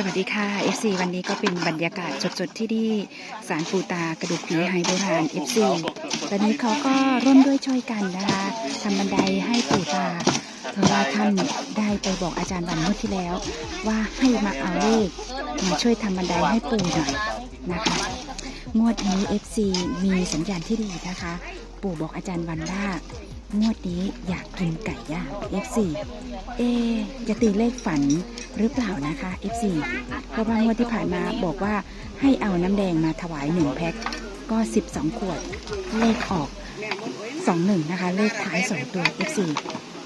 สวัสดีค่ะ FC วันนี้ก็เป็นบรรยากาศสดๆที่ที่ศาลปูตากระดูกผีไฮโบราณ FC ตอนนี้เขาก็ร่วมด้วยช่วยกันนะคะทำบันไดให้ปู่ตา เพราะว่าท่านได้ไปบอกอาจารย์วันเมื่อที่แล้ว ว่าให้มาเอาเลขมาช่วยทำบันไดให้ปู่หน่อยนะคะ งวดนี้ FC มีสัญญาณที่ดีนะคะ ปู่บอกอาจารย์วันว่า งวดนี้อยากกินไก่ย่าง F4 เอ จะตีเลขฝันหรือเปล่านะคะ F4 เพราะว่างวดที่ผ่านมาบอกว่าให้เอาน้ำแดงมาถวายหนึ่งแพ็คก็ 12 ขวด เลขออก 21 นะคะ เลขท้าย2ตัว F4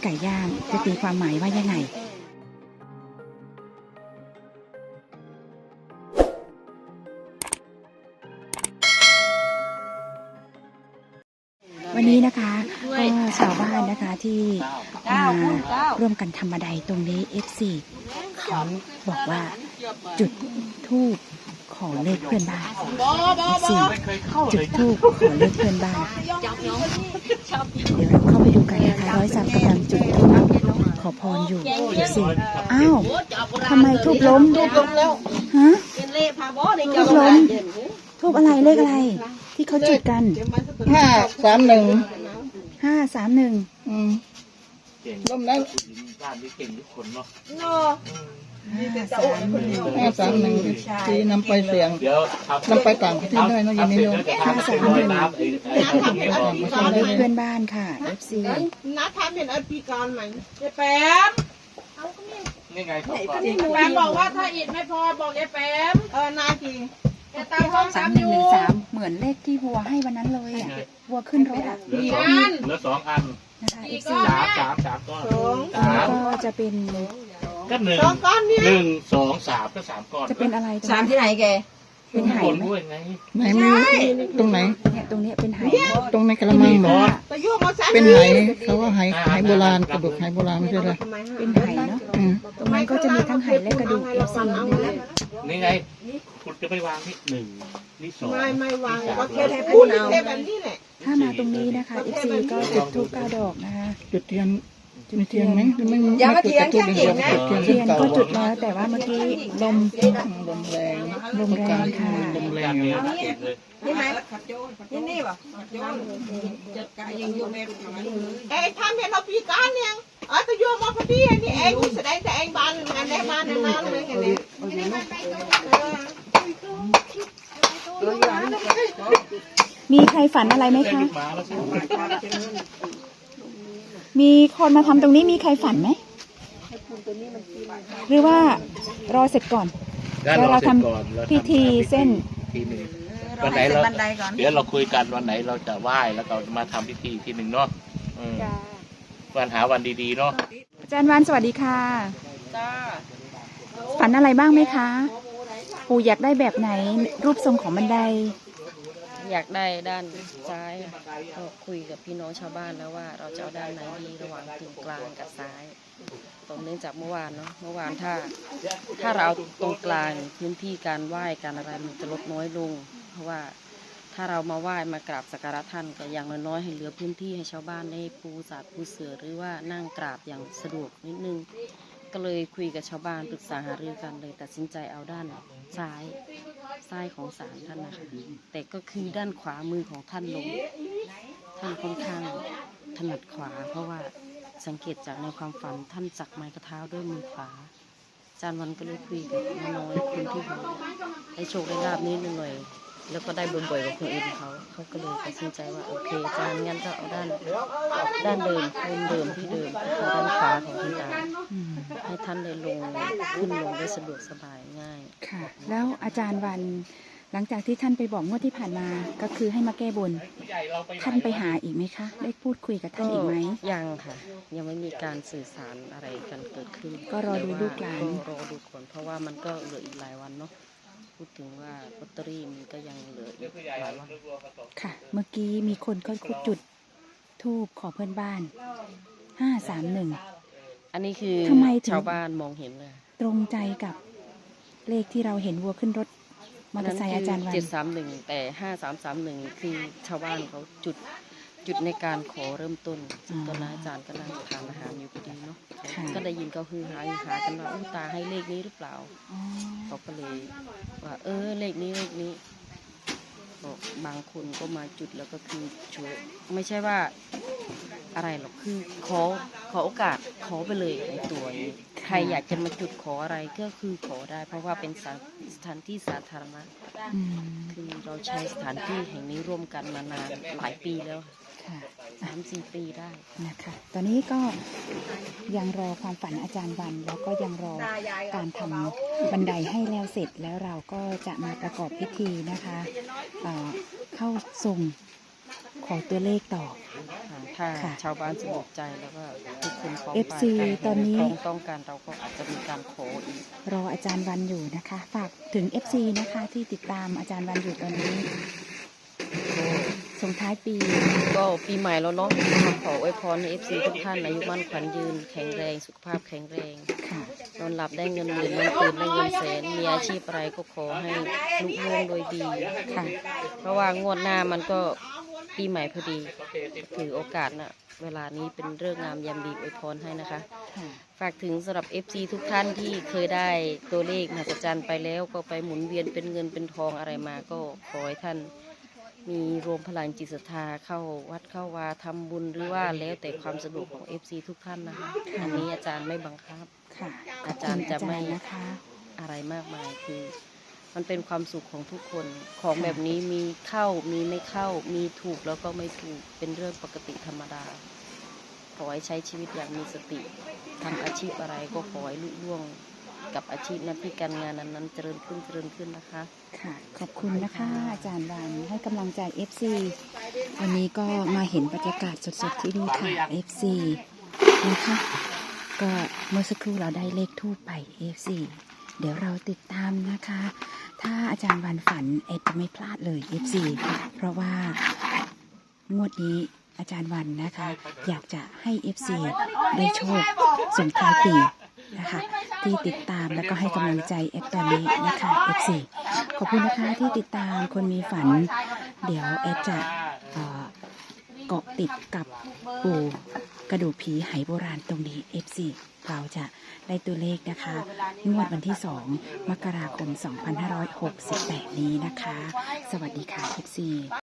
ไก่ย่างจะตีความหมายว่ายังไง วันนี้นะคะก็ชาวบ้านนะคะที่มาร่วมกันทำบันไดตรงนี้ F4 เขาบอกว่าจุดทูบขอเลขเพื่อนบ้าน F4 จุดทูบขอเลขเพื่อนบ้านเดี๋ยวเราเข้าไปดูกันนะคะร้อยสับกำลังจุดทูบขอพรอยู่ F4 อ้าวทำไมทูบล้มลงแล้วฮะเป็นเล่พาบอในทูบล้มทูบอะไรเลขอะไร ที่เขาจุดกัน ห้าสามหนึ่งห้าสามหนึ่งอืมเก่งล้มแล้วผู้หญิงบ้านนี้เก่งทุกคนเนาะห้าสามหนึ่งห้าสามหนึ่งที่นำไปเสียงเดี๋ยวครับนำไปต่างประเทศด้วยเนอะอย่างนี้เนอะห้าสามหนึ่งน้ำไอ้ไอ้ไอ้ที่บอกขอเลขเพื่อนบ้านค่ะ FC นัดทำเป็นอภิกรใหม่ยายแปมนี่ไงเขาก่อนแปมบอกว่าถ้าอิดไม่พอบอกยายแปมเออนาทีแก ตามห้องสามซ้ำหอนึ่งหยู่นึ่งสามเหมือนเลขที่วัวให้วันนั้นเลยอะวัวขึ้นรถอะเหลือสองเหลือสองอันนะคะ FC สามสามสามก้อนสองสามก็จะเป็นก็หนึ่งสองก้อนเนี่ยหนึ่งสองสามก็สามก้อนจะเป็นอะไรตรงสามนี้ที่ไหนแกเป็นไหคนไหมด้วยไงไหนมีตรงไหนเนี่ยตรงเนี้ยเป็นไหตรงในกระมังเหรอตะยุ่งมาซ้ำ เป็นไหเขาว่าไหไหโบราณกระดูกไหโบราณไม่ใช่เหรอเป็นไหเนาะอืมตรงนั้นก็จะมีทั้งไหและกระดูก FC นี่ไงคุณจะไปวางที่หนึ่งนี่สองไม่ไม่วางนี่สก็มแค่ให้พูดแค่แบบนี้แหละถ้ามาตรงนี้นะคะ FC ก็จุดทูปเก้าดอกนะคะจุดเทียนมีเทียนไหมหรือไม่อย่ามาเทียนแค่เทียนจุดเทียนเทียนเก่าก็จุดแล้วแต่ว่าเมื่อกี้ลมลมแรงลมแรงค่ะลมแรจางนอยู่เดียวเก็บเลย นี่ไหมนี่นี่ป่ะเอ้ทำเป็นอภิการเนี่ยอ๋อตะยุ่งมาพอดีนี่เองแสดงแต่เองบ้านงานได้บ้านนานเลยกันเนี่ยมีใครฝันอะไรไหมได้คะลูกหมาแล้วใช่ไหมมีคนมาทำตรงนี้มีใครฝันไหม หรือว่ารอเสร็จก่อนงั้นแล้วเราสจทำก่อนเราทำพิธีเส้นทีหนึ่ง วันไหนเราเดี๋ยวเราคุยกันวันไหนเราจะไหว้แล้วก็มาทำพิธีอีกทีหนึ่งเนาะอืมวันหาวันดีๆเนาะ อาจารย์วันสวัสดีค่ะ ฝันอะไรบ้างไหมคะ ปู่อยากได้แบบไหนรูปทรงของบันได อยากได้ด้านซ้ายก็คุยกับพี่น้องชาวบ้านแล้วว่า เราจะเอาด้านไหนดีระหว่างตรงกลางกับซ้ายตรงเนื่องจากเมื่อวานเนาะเมื่อวานถ้า ถ้าเราเอาตรงกลางพื้นที่การไหว้การอะไรมันจะลดน้อยลง เพราะว่าถ้าเรามาไหว้มากราบสักการะท่านก็อย่างน้อยๆให้เหลือพื้นที่ให้ชาวบ้านได้ปูสาดปูเสือหรือว่านั่งกราบอย่างสะดวกนิดนึงก็เลยคุยกับชาวบ้านปรึกษาหารือกันเลยตัดสินใจเอาด้านซ้าย ซ้ายของศาลท่านนะคะแต่ก็คือด้านขวามือของท่านลง ท่านค่อนข้างถนัดขวา เพราะว่าสังเกตจากในความฝันท่านจักไม้กระเท้าด้วยมือขวาอาจารย์วันก็เลยคุยกับน้าน้อยคนที่เขาได้โชคได้ลาบนิดหน่อยแล้วก็ได้บ่อยๆกับคนอื่นเขา เขาก็เลยตัดสินใจว่าโอเคอาจารย์งั้นก็เอาด้านด้านเดิมมุมเดิมที่เดิมก็คือด้านขวาของคุณตา ให้ท่านได้ลงขึ้นลงได้สะดวกสบายง่าย ค่ะ แล้วอาจารย์วันหลังจากที่ท่านไปบอกงวดที่ผ่านมาก็คือให้มาแก้บน ท่านไปหาอีกไหมคะ ได้พูดคุยกับท่านอีกไหม ยังค่ะ ยังไม่มีการสื่อสารอะไรกันเกิดขึ้น ก็รอดูลูกหลาน ก็รอดูก่อนเพราะว่ามันก็เหลืออีกหลายวันเนาะ พูดถึงว่าลอตเตอรี่มันก็ยังเหลืออีกหลายวัน ค่ะ เมื่อกี้มีคนก็จุดทูบขอเพื่อนบ้านห้าสามหนึ่ง อันนี้คือทำไมถึง ชาวบ้านมองเห็นเลยตรงใจกับเลขที่เราเห็นวัวขึ้นรถมอเตอร์ไซค์อาจารย์วัน เจ็ดสามหนึ่งแต่ห้าสามสามหนึ่งคือชาวบ้านเขาจุดจุดในการขอเริ่มต้นซึ่งตอนนั้นอาจารย์ก็นั่งทานอาหารอยู่พอดีเนาะค่ะ ก็ได้ยินเขาฮือหาฮือหากันว่าอู้ตาให้เลขนี้หรือเปล่า อ๋อเขาก็เลยว่าเออเลขนี้เลขนี้บอกบางคนก็มาจุดแล้วก็คือช่วยไม่ใช่ว่า อะไรหรอกคือขอขอโอกาสขอไปเลยในตัวนี้ใครอยากจะมาจุดขออะไรก็คือขอได้ เพราะว่าเป็นสถานสถานที่สาธารณะอืมคือเราใช้สถานที่แห่งนี้ร่วมกันมานานหลายปีแล้วค่ะสามสี่ปีได้ นะคะ ตอนนี้ก็ยังรอความฝันอาจารย์วัน แล้วก็ยังรอการทำบันไดให้แล้วเสร็จแล้วเราก็จะมาประกอบพิธีนะคะเอ่อเข้าส่ง ขอตัวเลขต่อ ถ้าค่ะ ชาวบ้านสงบใจแล้วก็ทุกคนพร้อม FC ไปตอนนี้ต้องต้องการเราก็อาจจะมีการขออีก รออาจารย์วันอยู่นะคะ ฝากถึง FC นะคะที่ติดตามอาจารย์วันอยู่ตอนนี้ส่งท้ายปี ก็ปีใหม่แล้วเนาะขออวยพรให้เอฟซีทุกท่านอายุมั่นขวัญยืนแข็งแรง สุขภาพแข็งแรง ค่ะ นอนหลับได้เงินหมื่นนอนตื่นได้เงินแสน มีอาชีพอะไรก็ขอให้ลุล่วงโดยดี ค่ะ เพราะว่างวดหน้ามันก็ ปีใหม่พอดี ถือโอกาสนะเวลานี้เป็นเรื่องงามยามดีอวยพรให้นะคะค่ะฝากถึงสำหรับ FC ทุกท่านที่เคยได้ตัวเลขมหัศจรรย์ไปแล้วก็ไปหมุนเวียนเป็นเงินเป็นทองอะไรมาก็ขอให้ท่านมีรวมพลังจิตศรัทธาเข้าวัดเข้าวาทำบุญหรือว่าแล้วแต่ความสะดวกของ FC ทุกท่านนะคะอันนี้อาจารย์ไม่บังคับค่ะอาจารย์จะไม่ขอบคุณอาจารย์นะคะอะไรมากมายคือ มันเป็นความสุขของทุกคน ของแบบนี้มีเข้ามีไม่เข้า มีถูกแล้วก็ไม่ถูก เป็นเรื่องปกติธรรมดา ขอให้ใช้ชีวิตอย่างมีสติทำอาชีพอะไรก็ขอให้ลุล่วงกับอาชีพหน้าที่การงานนั้นๆเจริญขึ้นเจริญขึ้นนะคะ ค่ะ ขอบคุณนะคะ อาจารย์วันให้กำลังใจ FC วันนี้ก็มาเห็นบรรยากาศสดๆที่นี่ค่ะ FC นะคะ ก็เมื่อสักครู่เราได้เลขทูปไป FC เดี๋ยวเราติดตามนะคะ ถ้าอาจารย์วันฝันเอ็ดจะไม่พลาดเลย FC เพราะว่างวดนี้อาจารย์วันนะคะ อยากจะให้ FC ได้โชคสมทายปีนะคะ ที่ติดตามแล้วก็ให้กำลังใจเอฟตอนนี้นะคะ F4 ขอบคุณนะคะที่ติดตามคนมีฝัน เดี๋ยวเอฟจะ เกาะติดกับปูกระดูกผีไหโบราณตรงนี้ F4 เราจะได้ตัวเลขนะคะงวดวันที่ 2 มกราคม 2568 นี้นะคะ สวัสดีค่ะ F4